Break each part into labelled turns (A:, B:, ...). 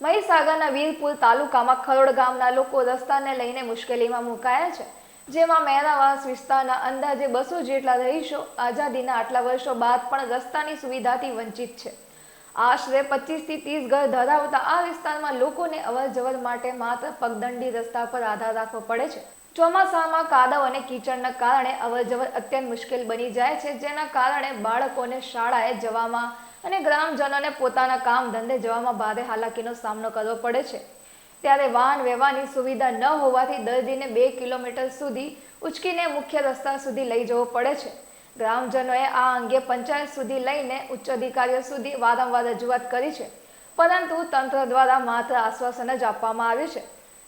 A: મહીસાગરના વીરપુર તાલુકામાં ખરોડ ગામના લોકો રસ્તાને લઈને મુશ્કેલીમાં મુકાયા છે. જેમાં મહેરાવાસ વિસ્તારના અંદાજે બસો જેટલા રહીશો આઝાદીના આટલા વર્ષો બાદ પણ રસ્તાની સુવિધાથી વંચિત છે. આશરે પચીસથી ત્રીસ ઘર ધરાવતા આ વિસ્તારમાં લોકોને અવર જવર માટે માત્ર પગદંડી રસ્તા પર આધાર રાખવો પડે છે. ચોમાસામાં કાદવ અને કીચડના કારણે અવર જવર અત્યંત મુશ્કેલ બની જાય છે, જેના કારણે બાળકોને શાળાએ જવામાં અને ગ્રામજનોને પોતાના કામ ધંધે જવામાં ભારે હાલાકીનો સામનો કરવો પડે છે. ત્યારે વાહન વ્યવહારની સુવિધા ન હોવાથી દર્દીને બે કિલોમીટર સુધી ઉચકીને મુખ્ય રસ્તા સુધી લઈ જવો પડે છે. ગ્રામજનોએ આ અંગે પંચાયત સુધી લઈને ઉચ્ચ અધિકારીઓ સુધી વારંવાર રજૂઆત કરી છે. પરંતુ તંત્ર દ્વારા માત્ર આશ્વાસન જ આપવામાં આવ્યું છે.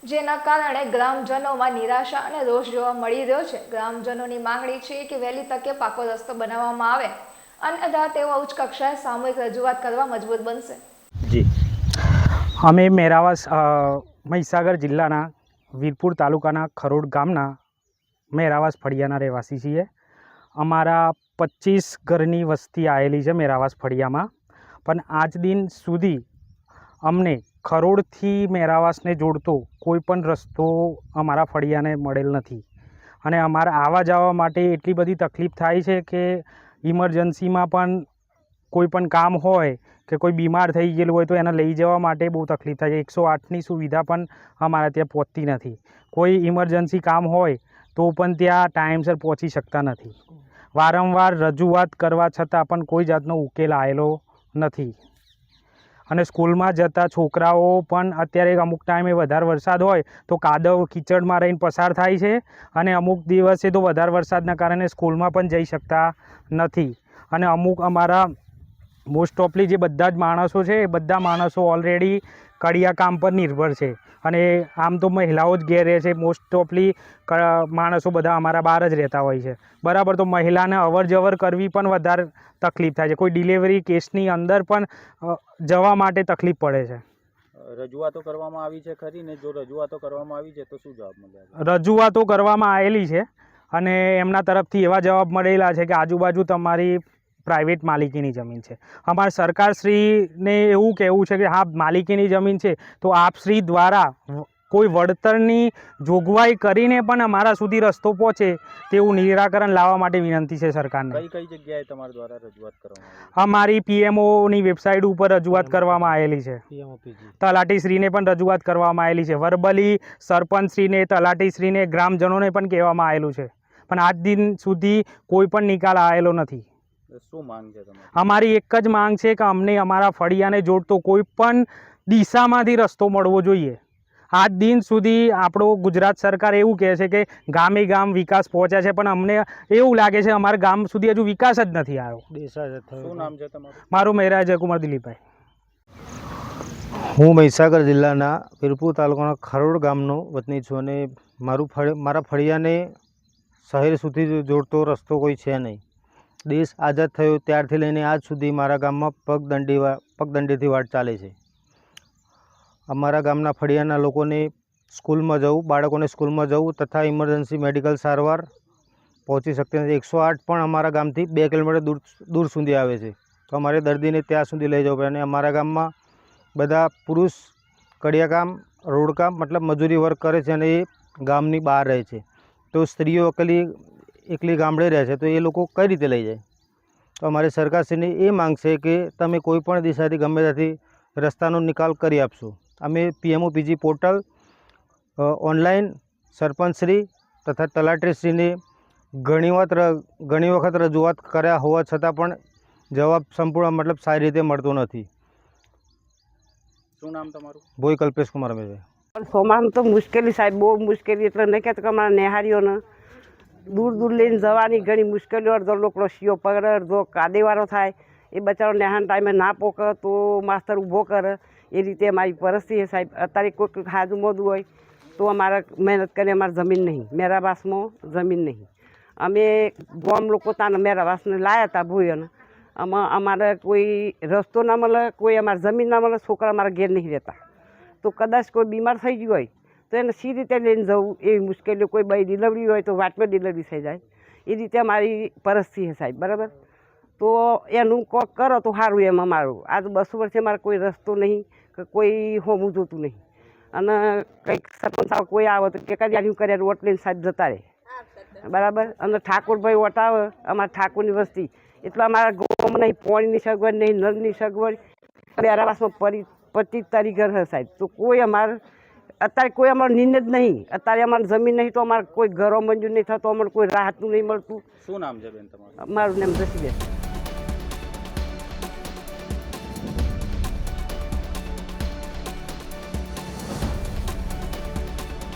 A: જેના કારણે ગ્રામજનોમાં નિરાશા અને રોષ જોવા મળી રહ્યો છે. ગ્રામજનોની માંગણી છે કે વહેલી તકે પાકો રસ્તો બનાવવામાં આવે. અન્યથા તેઓ ઉચ્ચ કક્ષાએ સામૂહિક રજૂઆત કરવા મજબૂત બનશે.
B: જી.
C: અમે મેરાવાસ મહીસાગર જિલ્લાના વીરપુર તાલુકાના ખરોડ ગામના મેરાવાસ ફળિયાના રહેવાસી છીએ. અમારા પચીસ ઘરની વસ્તી આવેલી છે મેરાવાસ ફળિયામાં. પણ આજ દિન સુધી અમને ખરોડથી મેરાવાસને જોડતો કોઈ પણ રસ્તો અમારા ફળિયાને મળેલ નથી. અને અમારા આવવા જવા માટે એટલી બધી તકલીફ થાય છે કે ઇમરજન્સીમાં પણ કોઈ પણ કામ હોય કે કોઈ બીમાર થઈ ગયેલું હોય તો એને લઈ જવા માટે બહુ તકલીફ થાય છે. એકસો આઠની સુવિધા પણ અમારા ત્યાં પહોંચતી નથી. કોઈ ઇમરજન્સી કામ હોય તો પણ ત્યાં ટાઈમસર પહોંચી શકતા નથી. વારંવાર રજૂઆત કરવા છતાં પણ કોઈ જાતનો ઉકેલ આવેલો નથી. અને સ્કૂલમાં જતા છોકરાઓ પણ અત્યારે અમુક ટાઈમે વધારે વરસાદ હોય તો કાદવ કીચડમાં રહીને પસાર થાય છે. અને અમુક દિવસે તો વધારે વરસાદના કારણે સ્કૂલમાં પણ જઈ શકતા નથી. અને અમુક અમારા મોસ્ટ ઓફલી જે બધા જ માણસો છે, એ બધા માણસો ઓલરેડી કડિયા કામ પર નિર્ભર છે. અને આમ તો મહિલાઓ જ ઘેર રહે છે. મોસ્ટ ઓફલી માણસો બધા અમારા બહાર જ રહેતા હોય છે. બરાબર તો મહિલાને અવર જવર કરવી પણ વધારે તકલીફ થાય છે. કોઈ ડિલિવરી કેસની અંદર પણ જવા માટે તકલીફ પડે છે.
B: રજૂઆતો કરવામાં આવી છે ખરી ને જો રજૂઆતો કરવામાં આવી છે તો શું જવાબ મળે
C: રજૂઆતો કરવામાં આવેલી છે અને એમના તરફથી એવા જવાબ મળેલા છે કે આજુબાજુ તમારી પ્રાઇવેટ માલિકીની જમીન છે. અમારા સરકારશ્રીને એવું કહેવું છે કે હા માલિકીની જમીન છે તો આપશ્રી દ્વારા કોઈ વળતરની જોગવાઈ કરીને પણ અમારા સુધી રસ્તો પહોંચે તેવું નિરાકરણ લાવવા માટે વિનંતી છે સરકારને.
B: કઈ કઈ જગ્યાએ તમારા દ્વારા રજૂઆત કરવામાં
C: અમારી પીએમઓની વેબસાઇટ ઉપર રજૂઆત કરવામાં આવેલી છે. તલાટીશ્રીને પણ રજૂઆત કરવામાં આવેલી છે. વર્બલી સરપંચશ્રીને તલાટીશ્રીને ગ્રામજનોને પણ કહેવામાં આવેલું છે. પણ આજ દિન સુધી કોઈ પણ નિકાલ આવેલો નથી.
B: શું માંગ છે
C: અમારી એક જ માંગ છે કે અમને અમારા ફળિયાને જોડતો કોઈ પણ દિશામાંથી રસ્તો મળવો જોઈએ. આજ દિન સુધી આપણો ગુજરાત સરકાર એવું કહે છે કે ગામે ગામ વિકાસ પહોંચ્યા છે પણ અમને એવું લાગે છે અમારા ગામ સુધી હજુ વિકાસ જ નથી આવ્યો.
B: શું નામ છે તમારું?
C: મારું મહેરા જયકુમાર દિલીપભાઈ.
D: હું મહીસાગર જિલ્લાના વીરપુર તાલુકાના ખરોડ ગામનો વતની છું અને મારું ફળ મારા ફળિયાને શહેર સુધી જોડતો રસ્તો કોઈ છે નહીં. દેશ આઝાદ થયો ત્યારથી લઈને આજ સુધી મારા ગામમાં પગદંડી પગદંડીથી વાટ ચાલે છે. અમારા ગામના ફળિયાના લોકોને સ્કૂલમાં જવું, બાળકોને સ્કૂલમાં જવું તથા ઇમરજન્સી મેડિકલ સારવાર પહોંચી શકતી નથી. એકસો આઠ પણ અમારા ગામથી બે કિલોમીટર દૂર દૂર સુધી આવે છે. તો અમારે દર્દીને ત્યાં સુધી લઈ જવું પડે અને અમારા ગામમાં બધા પુરુષ કડિયાકામ, રોડકામ, મતલબ મજૂરી વર્ક કરે છે અને એ ગામની બહાર રહે છે. તો સ્ત્રીઓ એકલી એકલી ગામડે રહે છે તો એ લોકો કઈ રીતે લઈ જાય? તો અમારી સરકારશ્રીની એ માંગ છે કે તમે કોઈ પણ દિશાથી ગમે ત્યાંથી રસ્તાનો નિકાલ કરી આપશો. અમે પીએમઓ પીજી પોર્ટલ ઓનલાઈન સરપંચશ્રી તથા તલાટીશ્રીને ઘણી વખત ઘણી વખત રજૂઆત કર્યા હોવા છતાં પણ જવાબ સંપૂર્ણ મતલબ સારી રીતે મળતો નથી.
B: શું નામ તમારું?
D: ભોઈ કલ્પેશ કુમાર રમેશભાઈ
E: સોમાં તો મુશ્કેલી સાહેબ બહુ મુશ્કેલી એટલે નહીં કહેતો કે અમારા નેહારીઓને દૂર દૂર લઈને જવાની ઘણી મુશ્કેલીઓ, અડધો લોકો શીઓ પકડે, અડધો કાદેવાળો થાય. એ બચારો નેહાન ટાઈમે ના પોકે તો માસ્તર ઊભો કરે. એ રીતે અમારી પરિસ્થિતિ સાહેબ. અત્યારે કોઈક હાજુ મોદું હોય તો અમારે મહેનત કરીને અમારે જમીન નહીં. મેરાવાસમાં જમીન નહીં. અમે ગામ લોકો ત્યાં મેરાવાસને લાયા હતા ભૂયોને. આમાં અમારે કોઈ રસ્તો ના મળે, કોઈ અમારે જમીન ના મળે, છોકરા અમારા ઘેર નહીં રહેતા. તો કદાચ કોઈ બીમાર થઈ ગયું હોય તો એને સી રીતે લઈને જવું એવી મુશ્કેલીઓ કોઈ બાઈ ડિલિવરી હોય તો વાટમાં ડિલિવરી થઈ જાય. એ રીતે મારી પરિસ્થિતિ છે સાહેબ, બરાબર? તો એનું કોક કરો તો સારું એમ અમારું. આજ બસો વર્ષે મારે કોઈ રસ્તો નહીં કે કોઈ હોમું જોતું નહીં. અને કંઈક સરપંચ આવે કોઈ આવે તો કે કર્યા કર્યા વોટ લઈને સાહેબ જતા રહે. બરાબર? અને ઠાકોરભાઈ વોટ આવે અમારા ઠાકોરની વસ્તી. એટલે અમારા ગામમાં નહીં પાણીની સગવડ નહીં, નળની સગવડ. બેરાવાસમાં પરી પચીસ તારીખ ઘર સાહેબ. તો કોઈ અમારે અત્યારે કોઈ અમારો નિર્ણય જ નહીં. અત્યારે અમારે જમીન નહીં તો અમારે કોઈ ઘરો મંજૂર નહીં થતો અમારે કોઈ રાહતનું નહીં મળતું.
B: શું નામ છે બેન તમારું?
E: મારું નામ રસીબેન.